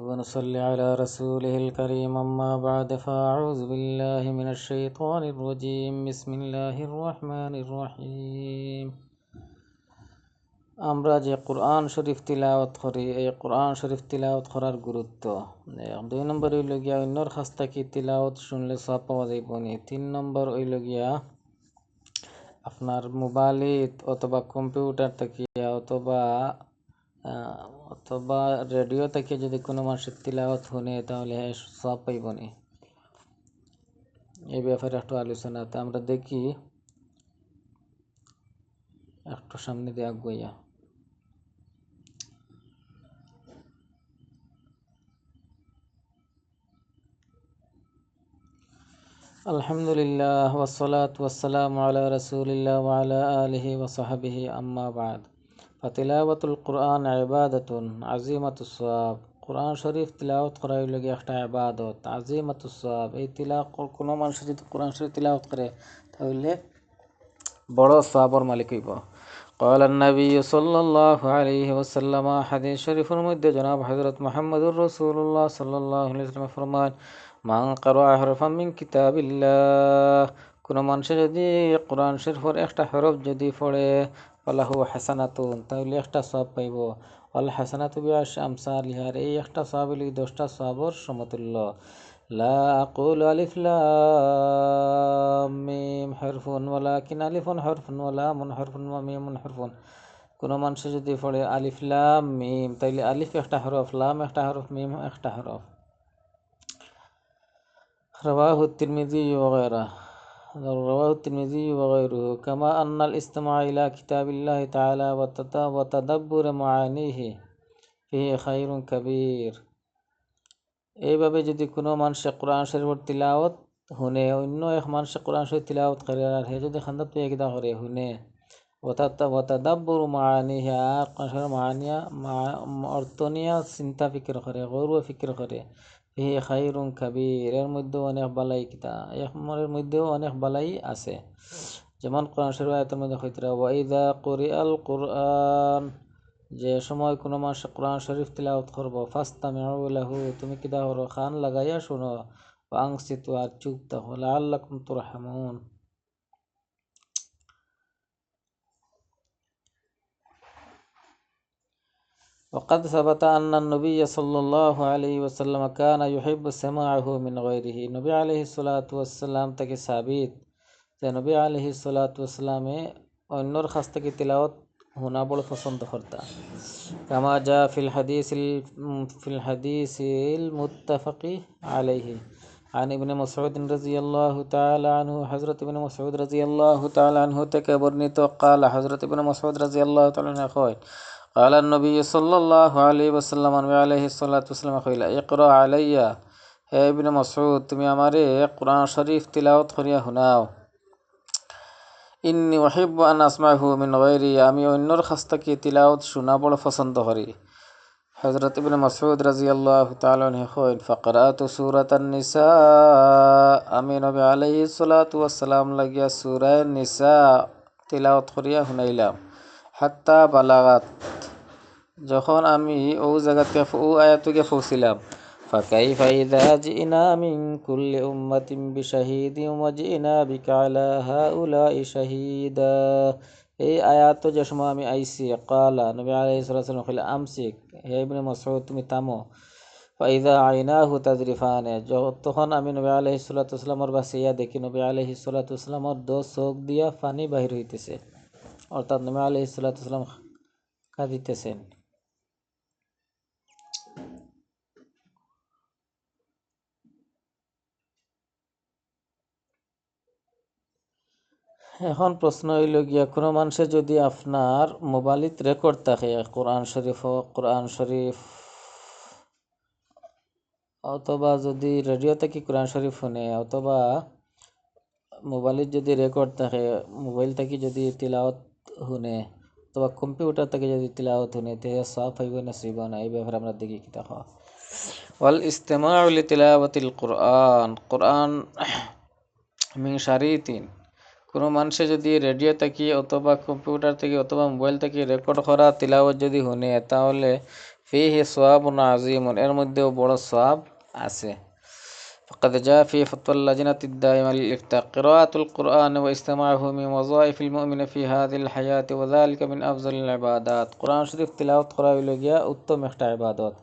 ونصلي على رسوله الكريم أما بعد فأعوذ بالله من الشيطان الرجيم بسم الله الرحمن الرحيم আমরা যে কোরআন শরীফ তিলাওয়াত করি এই কোরআন শরীফ তিলাওয়াত করার গুরুত্ব দুই নম্বর হইল গিয়া অন্যর কাছ থেকে তিলাওয়াত শুনলে সব পাওয়া যাইব নি তিন নম্বর হইল গিয়া আপনার মোবাইলত অথবা কম্পিউটার থেকে অথবা অথবা রেডিও থেকে যদি কোনো মানুষের তিলাওয়াত শুনে, তাহলে হ্যাঁ সব পাইব নি। এই ব্যাপারে একটু আলোচনা। তো আমরা দেখি, একটু সামনে দিয়ে আগুয়া। আলহামদুলিল্লাহ ওসলাত ওসালাম আল্লাহ রসুলিল্লাহ আলহি ওসহাবিহি আম্মাবাদ أما بعد فتلاوة القرآن عبادة عظيمة الصواب কোরআন শরীফ তিলাওয়াত করা হইল গিয়ে একটা আবাদত আজিমাত সব এই তিলা কোনো মানুষ যদি কোরআন শরীফ তিলাওয়াত করে তাহলে বড় সবর মালিক হইব قال النبي صلى الله عليه وسلم حديث شريف المد جناب حضرت محمد رسول الله صلى الله عليه وسلم فرمان মান কারো হরফাম মিন কিতাবিল্লাহ কোনো মানুষে যদি কোরআন শরীফের একটা হরফ যদি পড়ে আল্লাহু হাসানাতুন তাহলে একটা সব পাইব। আল্লাহ হাসানাতু বিয়াস আমসা লিহার এই একটা সব হলি দশটা সবর সমতুল্য। লা আকুল আলিফ লাম মিম হরফুন ওয়ালা কিন আলিফুন হরফুন ওয়ালা মুন হরফুন ওয়া মিমুন হরফুন। কোনো মানুষ যদি পড়ে আলিফ লাম মিম, তাইলে আলিফ একটা হরফ, লাম একটা হরফ, মিম একটা হরফ। রবাহ তিরমিজি ওগেরা رواه الترمذي وغيره كما أن الاستماع إلى كتاب الله تعالى وتدبر معانيه فيه خير كبير এইভাবে যদি কোনো মানুষে কোরআন শরীফের তিলাওয়াত শুনে অন্য এক মানুষে কোরআন শরীফ তিলাওয়াত করে আর হে যদি খান্দাত পেয়ে কিতা করে শুনে ওতাদাব্বুর মানিহা কোরআন শরীফের মানিয়া অর্থ নিয়া চিন্তা ফিকির করে গৌরব ফিকির করে হে খাইরুন কাবির, এর মধ্যেও অনেক বালাই কিতা, এর মধ্যেও অনেক বালাই আছে। যেমন কোরআন শরীফ আয়াতের মধ্যে হইতরা ওয়াইদা করি আল কোরআন যে সময় কোনো মানুষ কোরআন শরীফ তিলাওত করব ফাস্তা লাহু তুমি কিতা হরো খান লাগাইয়া শুনো আংসিতু আর চুপ থাকো, লাআল্লাকুম তুরহামুন وقد ثبت أن النبي صلى الله عليه وسلم كان يحب سماعه من غيره নবী আলাইহি সাল্লাতু ওয়াসাল্লাম থেকে সাবিত যে নবী আলাইহি সাল্লাতু ওয়াসাল্লামে অন্যর কাছ থেকে তিলাওয়াত শোনা বড় পছন্দ করতা কামা যা ফিল হাদিস ফিল হাদিস المتفق عليه عن ابن مسعود رضي الله تعالى عنه حضرت ابن مسعود رضي الله تعالى عنه تكبرني قال حضرت ابن مسعود رضي الله تعالى عنه قال النبي صلى الله عليه وسلم عليه الصلاة والسلام قال اقرأ علي হে ইবনে মাসউদ তুমি আমারে কোরআন শরীফ তিলাওয়াত করিয়া শুনাও ইন্নি ওয়াহিব আন আসমাহু মিন গায়রি আমি অন্যর কাছ থেকে তিলাওয়াত শোনা বড় পছন্দ করি হযরত ইবনে মাসউদ রাদিয়াল্লাহু তাআলা আনহু কইন ফাকরাতু সূরাতান নিসা আমি নবী আলাইহিস সালাতু ওয়াস সালাম লাগিয়া সূরা নিসা তিলাওয়াত করিয়া শুনাইলাম হাত্তা বালাগাত যখন আমি ও জায়গাতে ও আয়াতকে পৌঁছিলাম فكيف إذا جئنا من كل أمة بشهيد وجئنا بك على هؤلاء شهيدا এই আয়াত যে সময় আমি আইসি কালা নবী আলাইহিস সালাম কইলা আমসিক হে ইবনে মাসউদ তুমি থামো ফাইদা আইনাহু তাজরিফানে তখন আমি নবী আলাইহিস সালাতু ওয়াসালামের বাসিয়া দেখি নবী আলাইহিস সালাতু ওয়াসালামের দো চোখ দিয়া পানি বাহির হইতেছে অর্থাৎ নবী আলাইহিস সালাতু ওয়াসালাম কাঁদিতেছেন এখন প্রশ্ন হইল গিয়া, কোনো মানুষের যদি আপনার মোবাইলত রেকর্ড থাকে, কোরআন শরীফ হোক কোরআন শরীফ, অথবা যদি রেডিও থেকে কোরআন শরীফ শুনে, অথবা মোবাইলত যদি রেকর্ড থাকে, মোবাইল থেকে যদি তিলাওয়াত শুনে, অথবা কম্পিউটার থেকে যদি তিলাওয়াত শুনে, তে সব হইব না সিব না। এই ব্যাপারে আমরা দেখি কি দেখো। ওয়াল ইস্তেমাউ লিতিলাওয়াতিল কোরআন কোরআন মিন শারিতিন। কোনো মানুষে যদি রেডিও থেকে অথবা কম্পিউটার থেকে অথবা মোবাইল থেকে রেকর্ড করা তিলাওয়াত যদি শুনে তাহলে ফিহি সোয়াবুন আজিমুন এর মধ্যেও বড় সোয়াব আছে فقد جاء في فتوى اللجنة الدائمة للإفتاء قراءة القرآن واستماعه من وظائف المؤمن في هذه الحياة وذلك من أفضل العبادات قرآن شريف تلاوة قراءة لغيا উত্তম একটা عبادات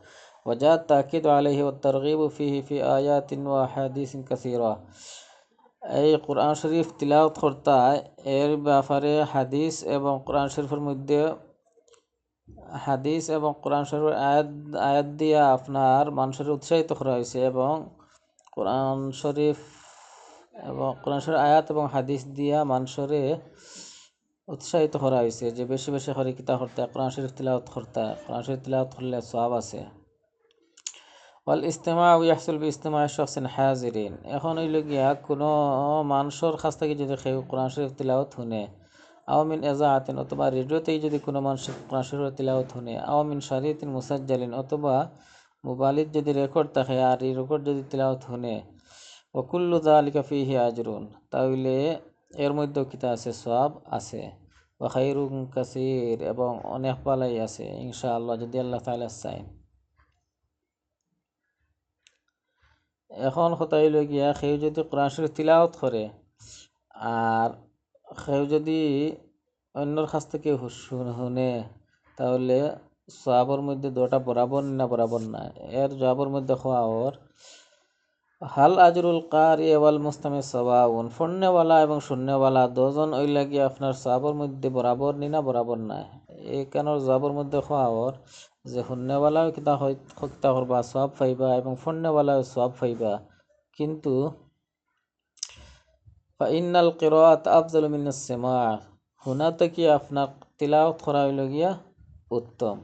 وجاء التأكيد عليه والترغيب فيه في آيات وأحاديث كثيرة এই কোরআন শরীফ তিলাওত করতে, এর ব্যাপারে হাদিস এবং কোরআন শরীফের মধ্যে হাদিস এবং কোরআন শরীফের আয়াত আয়াত দিয়ে আপনার মানুষের উৎসাহিত করা হয়েছে এবং কোরআন শরীফ এবং কোরআন শরীফ আয়াত এবং হাদিস দিয়া মানুষের উৎসাহিত করা হয়েছে যে বেশি বেশি করে কিতা করতে কোরআন শরীফ তিলাওয়াত করতে। কোরআন শরীফ তিলাওয়াত করলে সব আছে। ওয়াল ইস্তেমা ইয়াহসুল বি ইস্তেমা শখসিন হাজিরিন এখন হইল গিয়া কোনো মানুষের কাছ থেকে যদি কেউ কোরআন শরীফ তিলাওয়াত শুনে আওমিন এজাহাতিন অথবা রেডিওতেই যদি কোনো মানুষ কোরআন শরীফ তিলাওয়াত শুনে আওমিন শারিতিন মুসাজ্জালিন অথবা মোবাইলত যদি রেকর্ড থাকে আর এই রেকর্ড যদি তিলাওয়াত শুনে ওকুল্লু দালিকা ফিহি আজরুন, তাহলে এর মধ্যেও কিতা আছে? সব আছে। বা খাইরুন কাসির এবং অনেক পালাই আছে, ইনশাআল্লাহ, যদি আল্লাহ তাআলা চায়। এখন কথা হইল গিয়া সেও যদি কোরআন শরীফ তিলাওয়াত করে, আর সেও যদি অন্যর কাছ থেকে শুনে, তাহলে সবের মধ্যে দুটা বরাবর না বরাবর না, এর জবাবের মধ্যে হওয়া ওর, হাল আজরুল কার ওয়াল মুস্তামে সবাউন ফন্যওয়ালা এবং শূন্যওয়ালা, দুজন ওই লাগিয়ে আপনার সবের মধ্যে বরাবর নি না বরাবর না এই কেনর জবাবের মধ্যে ওর? যে শূন্যওয়ালাও কিতা কিতা করবা সব পাইবা এবং ফন্যওয়ালাও সব পাইবা কিন্তু ইন্নাল কিরাত আফজল মিনাস সেমা। হুনা কি আপনার তিলাওয়াত করা হইল গিয়া উত্তম?